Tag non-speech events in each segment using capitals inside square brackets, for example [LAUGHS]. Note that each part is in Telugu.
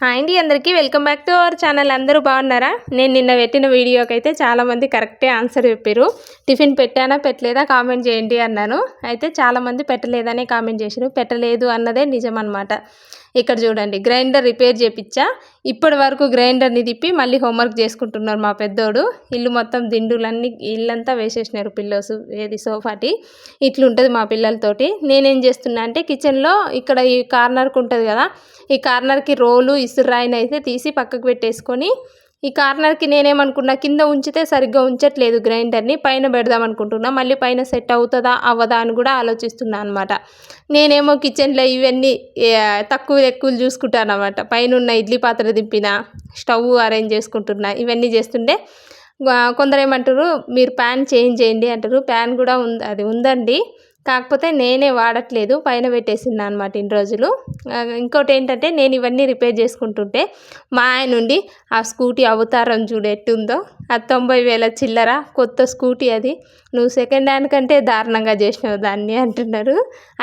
హాయ్ అండి అందరికీ welcome back to our channel. అందరూ బాగున్నారా? నేను నిన్న పెట్టిన వీడియోకి అయితే చాలామంది కరెక్టే ఆన్సర్ చెప్పారు టిఫిన్ పెట్టానా పెట్టలేదా కామెంట్ చేయండి అన్నాను. అయితే చాలామంది పెట్టలేదనే కామెంట్ చేశారు పెట్టలేదు అన్నదే నిజం అనమాట ఇక్కడ చూడండి గ్రైండర్ రిపేర్ చేపించా ఇప్పటి వరకు గ్రైండర్ని తిప్పి మళ్ళీ హోంవర్క్ చేసుకుంటున్నారు మా పెద్దోడు. ఇల్లు మొత్తం దిండులన్నీ ఇల్లంతా వేసేసినారు పిల్లోస్ ఏది సోఫాటి. ఇట్లుంటుంది మా పిల్లలతోటి. నేనేం చేస్తున్నా అంటే కిచెన్లో ఇక్కడ ఈ కార్నర్కి ఉంటుంది కదా ఈ కార్నర్కి రోలు ఇసురాయిని అయితే తీసి పక్కకు పెట్టేసుకొని ఈ కార్నర్కి నేనేమనుకున్నా కింద ఉంచితే సరిగ్గా ఉంచట్లేదు గ్రైండర్ని పైన పెడదాం అనుకుంటున్నా మళ్ళీ పైన సెట్ అవుతుందా అవ్వదా అని కూడా ఆలోచిస్తున్నా అనమాట నేనేమో కిచెన్లో ఇవన్నీ తక్కువ ఎక్కువలు చూసుకుంటాను అనమాట పైన ఉన్న ఇడ్లీ పాత్ర దింపిన స్టవ్ అరేంజ్ చేసుకుంటున్నా ఇవన్నీ చేస్తుంటే కొందరు ఏమంటారు మీరు ప్యాన్ చేంజ్ చేయండి అంటారు. ప్యాన్ కూడా ఉంది అది ఉందండి. కాకపోతే నేనే వాడట్లేదు పైన పెట్టేసింది అనమాట ఇన్ని రోజులు. ఇంకోటి ఏంటంటే నేను ఇవన్నీ రిపేర్ చేసుకుంటుంటే మా ఆయన నుండి ఆ స్కూటీ అవతారం చూడు ఎట్టుందో ఆ తొంభై వేల చిల్లర కొత్త స్కూటీ అది. నువ్వు సెకండ్ హ్యాండ్ కంటే దారుణంగా చేసినావు దాన్ని అంటున్నారు.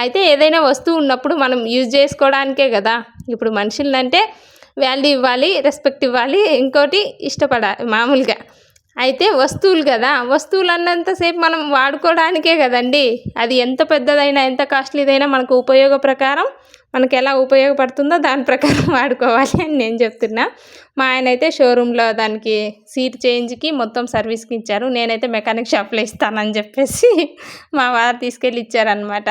అయితే ఏదైనా వస్తువు ఉన్నప్పుడు మనం యూజ్ చేసుకోవడానికే కదా. ఇప్పుడు మనుషులంటే వాల్యూ ఇవ్వాలి రెస్పెక్ట్ ఇవ్వాలి. ఇంకోటి ఇష్టపడాలి మామూలుగా. అయితే వస్తువులు కదా వస్తువులు అన్నంతసేపు మనం వాడుకోవడానికే కదండి. అది ఎంత పెద్దదైనా ఎంత కాస్ట్లీదైనా మనకు ఉపయోగ ప్రకారం మనకి ఎలా ఉపయోగపడుతుందో దాని ప్రకారం [LAUGHS] వాడుకోవాలి అని నేను చెప్తున్నా. మా ఆయన అయితే షోరూంలో దానికి సీట్ చేంజ్కి మొత్తం సర్వీస్కి ఇచ్చారు. నేనైతే మెకానిక్ షాప్లో ఇస్తానని చెప్పేసి [LAUGHS] మా వారు తీసుకెళ్ళి ఇచ్చారనమాట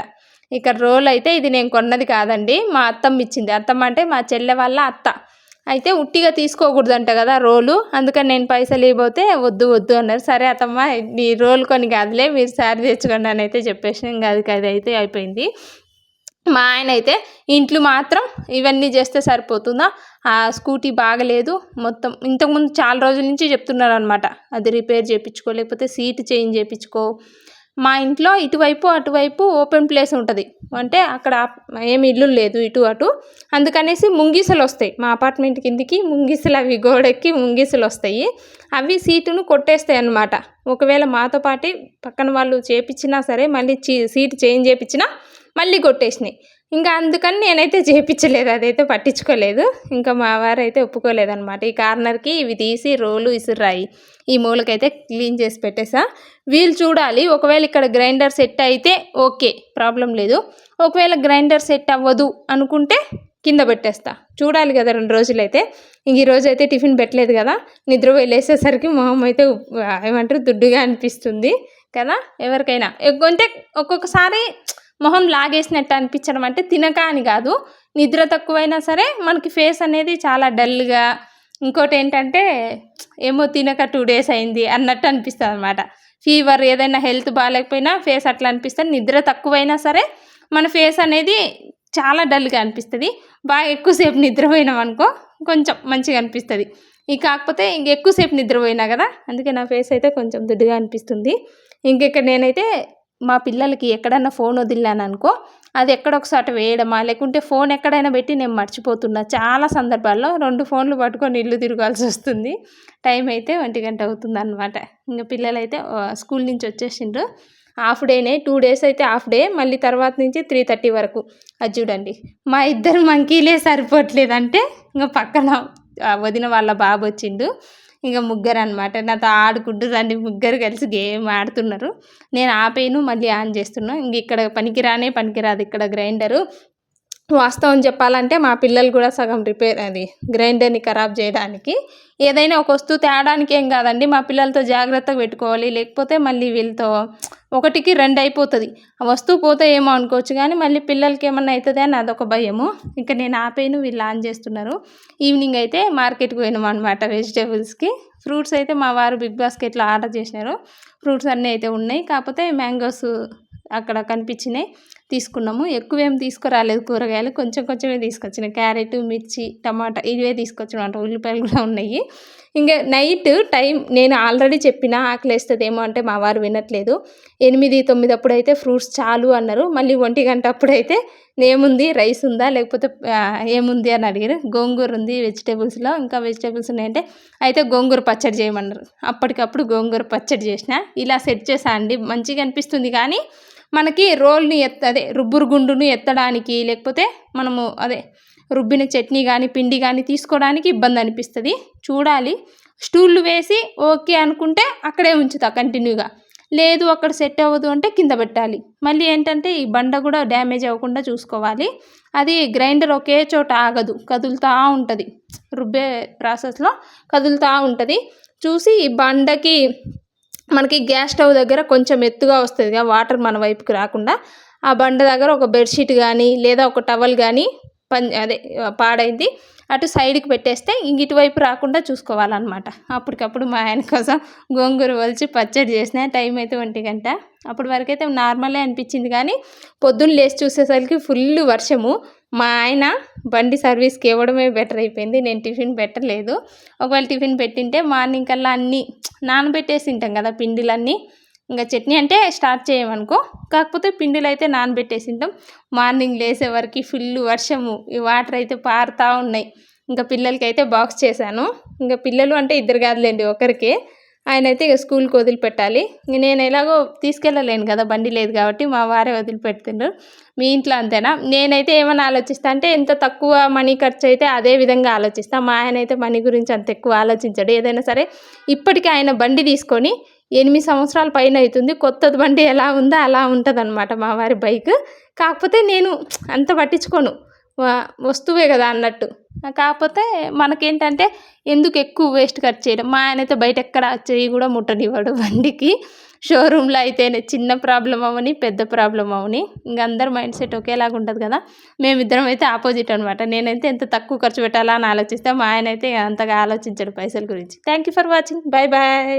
ఇక్కడ రోల్ అయితే ఇది నేను కొన్నది కాదండి మా అత్తమ్మ ఇచ్చింది. అత్తమ్మ అంటే మా చెల్లె వాళ్ళ అత్త. అయితే ఉట్టిగా తీసుకోకూడదంట కదా రోలు. అందుకని నేను పైసలు ఇవ్వబోతే వద్దు వద్దు అన్నారు. సరే అతమ్మ నీ రోల్ కొని కాదులే మీరు శారీ తెచ్చుకోండి అని అయితే చెప్పేసి ఇంకా అది అది అయితే అయిపోయింది. మా ఆయన అయితే ఇంట్లో మాత్రం ఇవన్నీ చేస్తే సరిపోతుందా? ఆ స్కూటీ బాగలేదు. మొత్తం ఇంతకుముందు చాలా రోజుల నుంచి చెప్తున్నారు అనమాట అది రిపేర్ చేయించుకో లేకపోతే సీట్ చేంజ్ చేయించుకో. మా ఇంట్లో ఇటువైపు అటువైపు ఓపెన్ ప్లేస్ ఉంటుంది. అంటే అక్కడ ఏమి ఇల్లు లేదు ఇటు అటు. అందుకనేసి ముంగిసలు వస్తాయి. మా అపార్ట్మెంట్ కిందికి ముంగిసలు అవి గోడెక్కి ముంగిసలు వస్తాయి. అవి సీటును కొట్టేస్తాయి అన్నమాట. ఒకవేళ మాతో పాటి పక్కన వాళ్ళు చేపించినా సరే మళ్ళీ సీట్ చేంజ్ చేయించినా మళ్ళీ కొట్టేసినాయి. ఇంకా అందుకని నేనైతే చేయించలేదు అదైతే పట్టించుకోలేదు. ఇంకా మా వారు అయితే ఒప్పుకోలేదనమాట ఈ కార్నర్కి ఇవి తీసి రోలు ఇసురాయి ఈ మూలకైతే క్లీన్ చేసి పెట్టేసా. వీళ్ళు చూడాలి. ఒకవేళ ఇక్కడ గ్రైండర్ సెట్ అయితే ఓకే ప్రాబ్లం లేదు. ఒకవేళ గ్రైండర్ సెట్ అవ్వదు అనుకుంటే కింద పెట్టేస్తా. చూడాలి కదా రెండు రోజులైతే. ఇంక ఈరోజు అయితే టిఫిన్ పెట్టలేదు కదా. నిద్ర వెళ్ళేసేసరికి మొహం అయితే ఏమంటారు దుడ్డుగా అనిపిస్తుంది కదా ఎవరికైనా. అంటే ఒక్కొక్కసారి మొహం లాగేసినట్టు అనిపించడం అంటే తినక అని కాదు. నిద్ర తక్కువైనా సరే మనకి ఫేస్ అనేది చాలా డల్గా ఇంకోటి ఏంటంటే ఏమో తినక టూ డేస్ అయింది అన్నట్టు అనిపిస్తుంది అనమాట ఫీవర్ ఏదైనా హెల్త్ బాగాలేకపోయినా ఫేస్ అట్లా అనిపిస్తుంది. నిద్ర తక్కువైనా సరే మన ఫేస్ అనేది చాలా డల్గా అనిపిస్తుంది. బాగా ఎక్కువసేపు నిద్రపోయినాం అనుకో కొంచెం మంచిగా అనిపిస్తుంది. ఇక కాకపోతే ఇంక ఎక్కువసేపు నిద్రపోయినా కదా అందుకే నా ఫేస్ అయితే కొంచెం దుడ్డుగా అనిపిస్తుంది. ఇంకెక్కడ నేనైతే మా పిల్లలకి ఎక్కడన్నా ఫోన్ వదిలాను అనుకో అది ఎక్కడొకసారి వేయడమా? లేకుంటే ఫోన్ ఎక్కడైనా పెట్టి నేను మర్చిపోతున్నా. చాలా సందర్భాల్లో రెండు ఫోన్లు పట్టుకొని ఇల్లు తిరగాల్సి వస్తుంది. టైం అయితే ఒంటి గంట అవుతుంది అనమాట ఇంకా పిల్లలైతే స్కూల్ నుంచి వచ్చేసిండ్రు. హాఫ్ డేనే టూ డేస్ అయితే హాఫ్ డే మళ్ళీ తర్వాత నుంచి త్రీ థర్టీ వరకు. అది చూడండి. మా ఇద్దరు మంకీలే సరిపోవట్లేదంటే ఇంకా పక్కన వదిన వాళ్ళ బాబు వచ్చిండు. ఇంకా ముగ్గురు అనమాట నాతో ఆడుకుంటూ రండి ముగ్గురు కలిసి గేమ్ ఆడుతున్నారు. నేను ఆపేను మళ్ళీ ఆన్ చేస్తున్నాను ఇంక ఇక్కడ పనికిరానే పనికిరాదు. ఇక్కడ గ్రైండరు. వాస్తవం చెప్పాలంటే మా పిల్లలు కూడా సగం రిపేర్ అది గ్రైండర్ని ఖరాబ్ చేయడానికి. ఏదైనా ఒక వస్తువు తేడానికి ఏం కాదండి మా పిల్లలతో జాగ్రత్తగా పెట్టుకోవాలి లేకపోతే మళ్ళీ వీళ్ళతో ఒకటికి రెండు అయిపోతుంది. ఆ వస్తువు పోతే ఏమో అనుకోవచ్చు కానీ మళ్ళీ పిల్లలకి ఏమన్నా అవుతుంది అని అదొక భయము. ఇంకా నేను ఆపేను వీళ్ళు ఆన్ చేస్తున్నారు. ఈవినింగ్ అయితే మార్కెట్కి పోయినాం అనమాట వెజిటేబుల్స్కి. ఫ్రూట్స్ అయితే మా వారు బిగ్ బాస్కెట్లో ఆర్డర్ చేసినారు. ఫ్రూట్స్ అన్నీ అయితే ఉన్నాయి కాకపోతే మ్యాంగోస్ అక్కడ కనిపించినాయి. తీసుకున్నాము. ఎక్కువ ఏం తీసుకురాలేదు కూరగాయలు. కొంచెం కొంచెమే తీసుకొచ్చిన. క్యారెట్ మిర్చి టమాటా ఇవే తీసుకొచ్చిన అంటే. ఉల్లిపాయలు కూడా ఉన్నాయి. ఇంకా నైట్ టైం నేను ఆల్రెడీ చెప్పిన ఆకలేస్తుంది ఏమో అంటే మా వారు వినట్లేదు. ఎనిమిది తొమ్మిది అప్పుడు అయితే ఫ్రూట్స్ చాలు అన్నారు. మళ్ళీ ఒంటి గంట అప్పుడైతే ఏముంది? రైస్ ఉందా? లేకపోతే ఏముంది అని అడిగారు. గోంగూర ఉంది వెజిటేబుల్స్లో. ఇంకా వెజిటేబుల్స్ ఉన్నాయంటే అయితే గోంగూర పచ్చడి చేయమన్నారు. అప్పటికప్పుడు గోంగూర పచ్చడి చేసిన. ఇలా సెట్ చేసా అండి. మంచిగా అనిపిస్తుంది కానీ మనకి రోల్ని ఎత్త అదే రుబ్బురు గుండును ఎత్తడానికి లేకపోతే మనము అదే రుబ్బిన చట్నీ కానీ పిండి కానీ తీసుకోవడానికి ఇబ్బంది అనిపిస్తుంది. చూడాలి. స్టూళ్ళు వేసి ఓకే అనుకుంటే అక్కడే ఉంచుతా కంటిన్యూగా. లేదు అక్కడ సెట్ అవ్వదు అంటే కింద పెట్టాలి. మళ్ళీ ఏంటంటే ఈ బండ కూడా డ్యామేజ్ అవ్వకుండా చూసుకోవాలి. అది గ్రైండర్ ఒకే చోట ఆగదు. కదులుతూ ఉంటుంది. రుబ్బే ప్రాసెస్లో కదులుతూ ఉంటుంది. చూసి ఈ బండకి మనకి గ్యాస్ స్టవ్ దగ్గర కొంచెం ఎత్తుగా వస్తుంది వాటర్ మన వైపుకి రాకుండా ఆ బండ దగ్గర ఒక బెడ్షీట్ కానీ లేదా ఒక టవల్ కానీ పం అదే పాడైంది అటు సైడ్కి పెట్టేస్తే ఇంక ఇటువైపు రాకుండా చూసుకోవాలన్నమాట. అప్పటికప్పుడు మా ఆయన కోసం గోంగూర వలిచి పచ్చడి చేసిన టైం అయితే ఒంటి గంట. అప్పటి వరకు అయితే నార్మలే అనిపించింది కానీ పొద్దున్న లేచి చూసేసరికి ఫుల్ వర్షము. మా ఆయన బండి సర్వీస్కి ఇవ్వడమే బెటర్ అయిపోయింది. నేను టిఫిన్ పెట్టలేదు. ఒకవేళ టిఫిన్ పెట్టింటే మార్నింగ్ కల్లా అన్నీ నానబెట్టేసి తింటాం కదా పిండిలన్నీ. ఇంకా చట్నీ అంటే స్టార్ట్ చేయమనుకో. కాకపోతే పిండిలు అయితే నానబెట్టేసి ఉంటాం మార్నింగ్ లేసే వరకు ఫుల్ వర్షము. ఈ వాటర్ అయితే పారుతూ ఉన్నాయి. ఇంకా పిల్లలకి అయితే బాక్స్ చేశాను. ఇంకా పిల్లలు అంటే ఇద్దరు కాదులేండి ఒకరికి. ఆయన అయితే ఇక స్కూల్కి వదిలిపెట్టాలి. నేను ఎలాగో తీసుకెళ్ళలేను కదా బండి లేదు కాబట్టి మా వారే వదిలిపెడుతుండ్రు. మీ ఇంట్లో అంతేనా? నేనైతే ఏమైనా ఆలోచిస్తా అంటే ఎంత తక్కువ మనీ ఖర్చు అయితే అదే విధంగా ఆలోచిస్తాను మా ఆయన అయితే మనీ గురించి అంత ఎక్కువ ఆలోచించాడు. ఏదైనా సరే ఇప్పటికీ ఆయన బండి తీసుకొని ఎనిమిది సంవత్సరాల పైన అవుతుంది. కొత్తది బండి ఎలా ఉందో అలా ఉంటుంది మా వారి బైక్. కాకపోతే నేను అంత పట్టించుకోను. వస్తువే కదా అన్నట్టు. కాకపోతే మనకేంటంటే ఎందుకు ఎక్కువ వేస్ట్ ఖర్చు చేయడం? మా ఆయన అయితే బయట ఎక్కడ చేయి కూడా ముట్టనివ్వడు బండికి. షోరూంలో అయితేనే చిన్న ప్రాబ్లం అవని పెద్ద ప్రాబ్లం అవని. ఇంక అందరు మైండ్ సెట్ ఒకేలాగా ఉంటుంది కదా? మేమిద్దరం అయితే ఆపోజిట్ అనమాట నేనైతే ఎంత తక్కువ ఖర్చు పెట్టాలా అని ఆలోచిస్తే మా ఆయన అయితే అంతగా ఆలోచించాడు పైసల గురించి. Thank you for watching. Bye bye